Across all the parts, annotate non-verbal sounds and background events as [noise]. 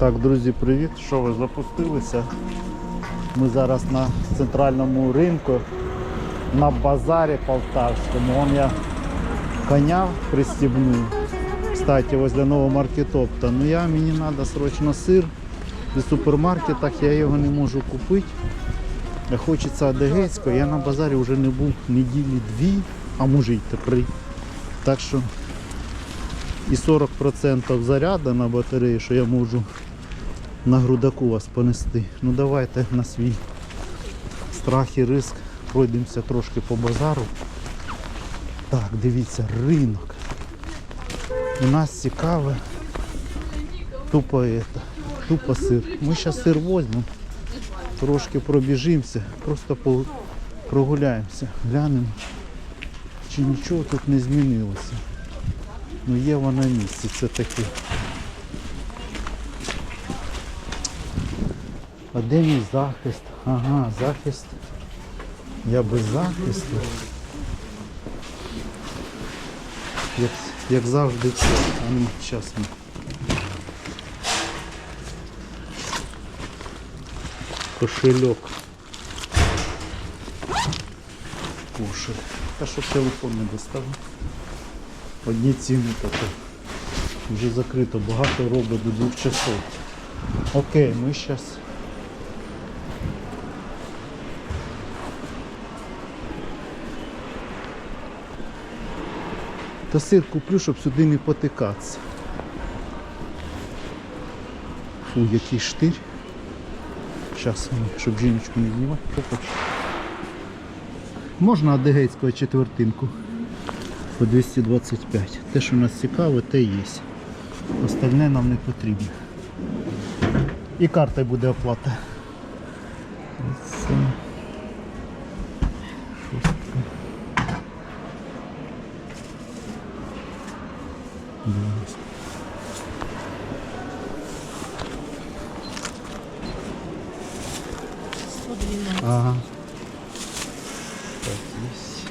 Так, друзі, привіт! Що ви запустилися? Ми зараз на центральному ринку, на базарі полтавському. Вон я коня пристібнув. Кстати, возле нового маркетопта. Ну я мені треба срочно сир. В супермаркетах я його не можу купити. Хочеться адегейського. Я на базарі вже не був неділі дві, а може й три. Так що і 40% заряду на батареї, що я можу на грудаку вас понести. Ну давайте на свій страх і риск пройдемося трошки по базару. Так, дивіться, ринок. У нас цікаве. Тупо это, тупо сир. Ми зараз сир візьмемо, трошки пробіжимося, просто прогуляємося, глянемо, чи нічого тут не змінилося. Ну є воно місце, це таке. А де мій захист? Ага, захист. Я без захисту. Як, як завжди це. А ну, зараз ми. Кошельок. Кушай. Та щоб телефон не доставив. Одні ціни такі. Вже закрито, багато робить до двох часов. Окей, ми зараз. Та сир куплю, щоб сюди не потикатися. Фу, який штир. Зараз, щоб жіночку не знімати. Опач. Можна адегейського четвертинку по 225. Те, що нас цікаве, те є. Остальне нам не потрібно. І карта буде оплата. Це... Ага. Так, есть.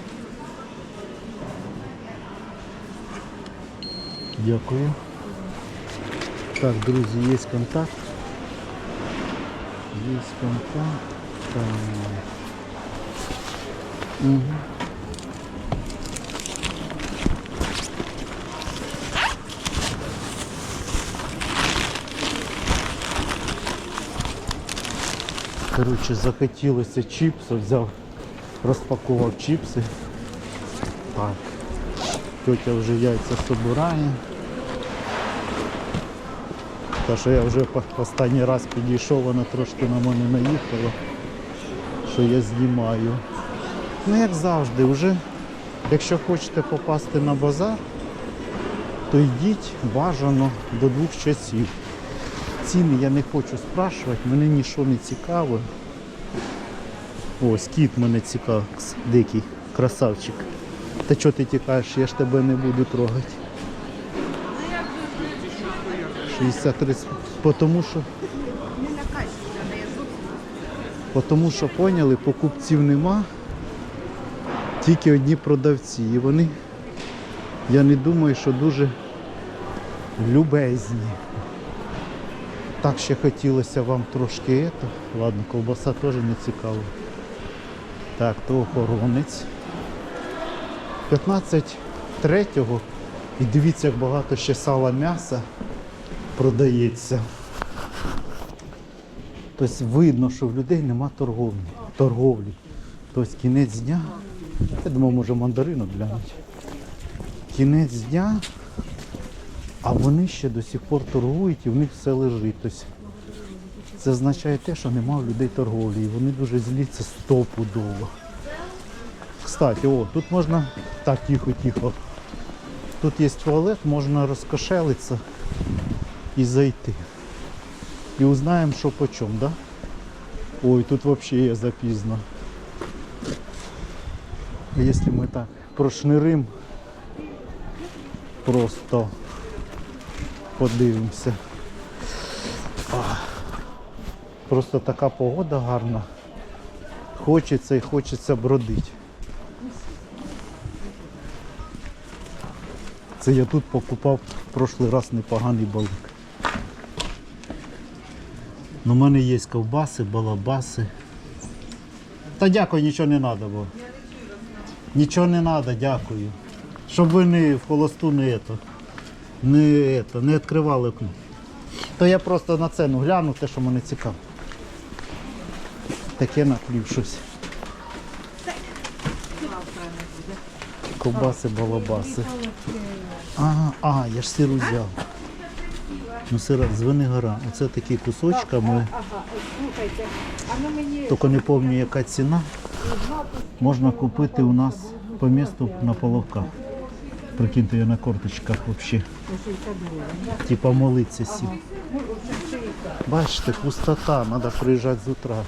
Дякую. Так, друзі, є контакт. Є контакт. Так. Угу. Коротше, захотілося чіпсу, взяв, розпакував чіпси. Так. Тетя вже яйця собирає. Та що я вже останній раз підійшов, вона трошки на мене наїхала, що я знімаю. Ну як завжди, вже якщо хочете попасти на базар, то йдіть бажано до двох часів. Ціни я не хочу спрашувати, мене нічого не цікаво. Ось кіт мене цікавий, дикий, красавчик. Та чого ти тікаєш, я ж тебе не буду трогати. 63, тому що, тому що поняли, покупців нема, тільки одні продавці. І вони, я не думаю, що дуже любезні. Так ще хотілося вам трошки ето. Ладно, ковбаса теж не цікава. Так, то охоронець. 15 третього. І дивіться, як багато ще сала м'яса продається. Тобто видно, що в людей нема торговлі. торговлі. Тобто кінець дня. Я думаю, може мандаринок глянуть. Кінець дня, а вони ще до сих пор торгують і в них все лежить. Тобто це означає те, що немає людей торговлі. І вони дуже зліться стопудово. Кстати, о, тут можна так тихо-тихо. Тут є туалет, можна розкошелитися і зайти. І узнаємо, що по чому, да? Ой, тут взагалі є запізно. Якщо ми так прошнирим, просто подивимося. Просто така погода гарна. Хочеться і хочеться бродити. Це я тут покупав в прошлий раз непоганий балик. Ну, у мене є ковбаси, балабаси. Та дякую, нічого не треба, бо. Нічого не треба, дякую. Щоб ви не в холосту не ето, не, ето, не відкривали окно. То я просто на ціну гляну, те, що мене цікаво. Таке наплів щось. Ковбаси, балабаси. Ага, а, я ж сиру взяв. Ну, сира з Венигора. Оце такі кусочками. Ну Тільки не пам'ятаю, яка ціна. Можна купити у нас по місту на половках. Прикиньте, я на корточках взагалі. Типа молиться сів. Бачите, пустота, треба приїжджати з утра.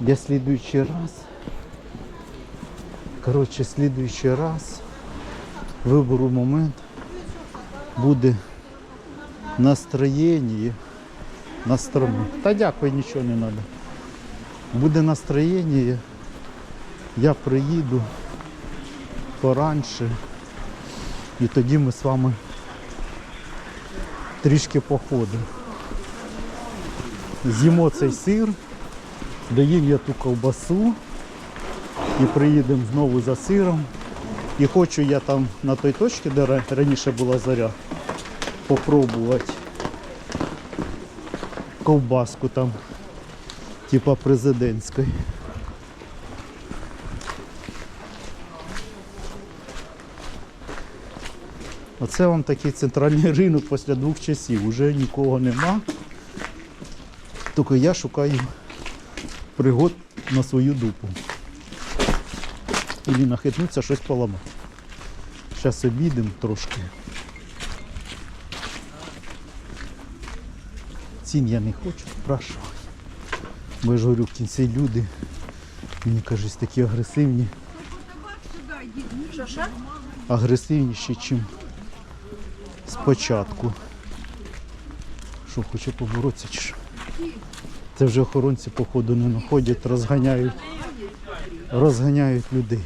Я слідуючий раз. Коротше, слідуючий раз виберу момент. Буде настроєння. Настроєння. Та дякую, нічого не треба. Буде настроєння. Я приїду поранше. І тоді ми з вами трішки походимо. З'їмо цей сир, доїм я ту ковбасу і приїдемо знову за сиром. І хочу я там на той точці, де раніше була заря, попробувати ковбаску там, типа президентської. Оце вам такий центральний [laughs] ринок після двох часів. Уже нікого нема. Тільки я шукаю пригод на свою дупу. І нахитнуться щось поламати. Зараз обійдемо трошки. Цін я не хочу спрашувати. Бо я ж говорю, в кінці люди, мені кажуть, такі агресивні. Агресивніші, ніж спочатку. Що, хоче поборотися чи що? Це вже охоронці, походу, не находять, розганяють, розганяють людей.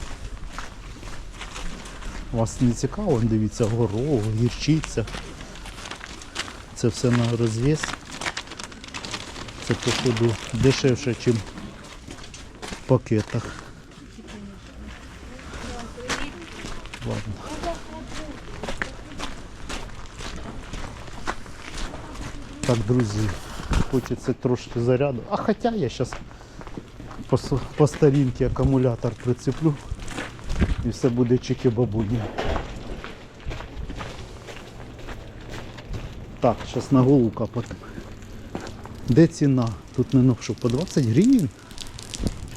Вас не цікаво, дивіться, горох, гірчиця. Це все на розв'яз. Це, походу, дешевше, ніж в пакетах. Ладно. Так, друзі, хочеться трошки заряду. А хоча я зараз по, по старінки акумулятор прицеплю і все буде чики бабуні. Так, зараз на голову капати. Де ціна? Тут не що, по 20 гривень?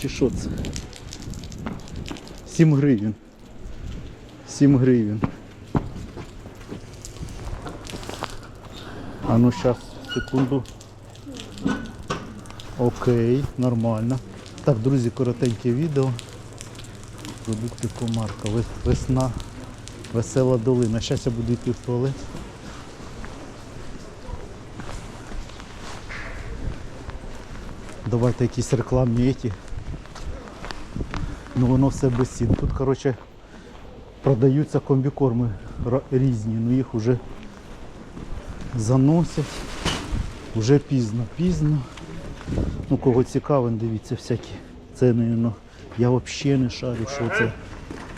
Чи що це? 7 гривень. 7 гривень. А ну сейчас, секунду. Окей, нормально. Так, друзі, коротеньке відео. Продукти комарка. Весна, весела долина. Зараз я буду йти в туалет. Давайте якісь рекламні еті. Ну воно все без цін. Тут, коротше, продаються комбікорми різні, ну їх вже заносять. Уже пізно, пізно. Ну, кого цікаво, дивіться всякі. Це, наверно, я взагалі не шарю, що це.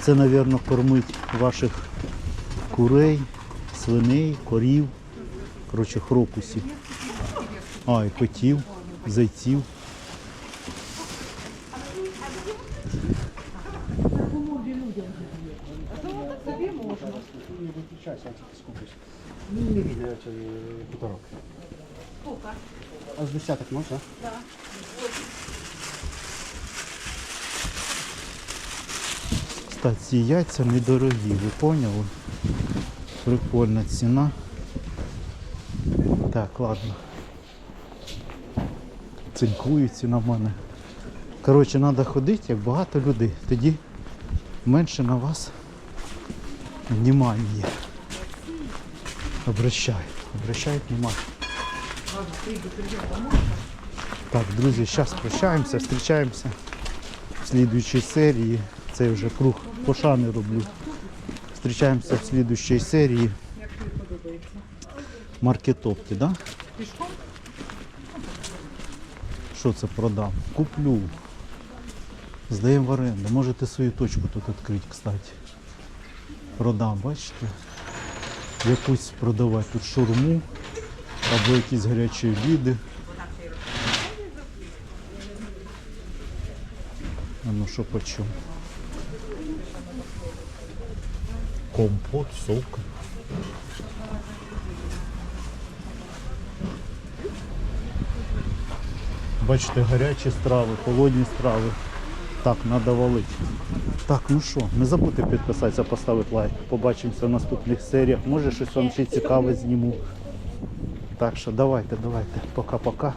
Це, мабуть, кормить ваших курей, свиней, корів, коротше, хрокусів. А, і котів, зайців. Не видно эти хуторок. А с десяток можно? Кстати, ці яйця недорогі, ви поняли? Прикольна ціна. Так, ладно. Цинкуються на мене. Коротше, треба ходити, як багато людей. Тоді менше на вас внимання. Обращають. Обращають внимание. Так, друзі, зараз прощаємося, зустрічаємося в слідуючій серії. Це вже круг пошани роблю. Зустрічаємося в слідуючій серії. Маркетопки, да? Що це продам? Куплю. Здаємо в оренду. Можете свою точку тут відкрити, кстати. Продам, бачите? Якусь продавати тут шурму або якісь гарячі обіди. А ну що по чому? Компот, сок. Бачите, гарячі страви, холодні страви. Так, треба валити. Так, ну що, не забудьте підписатися, поставити лайк. Побачимося в наступних серіях. Може щось вам ще цікаве зніму. Так що давайте, давайте. Пока-пока.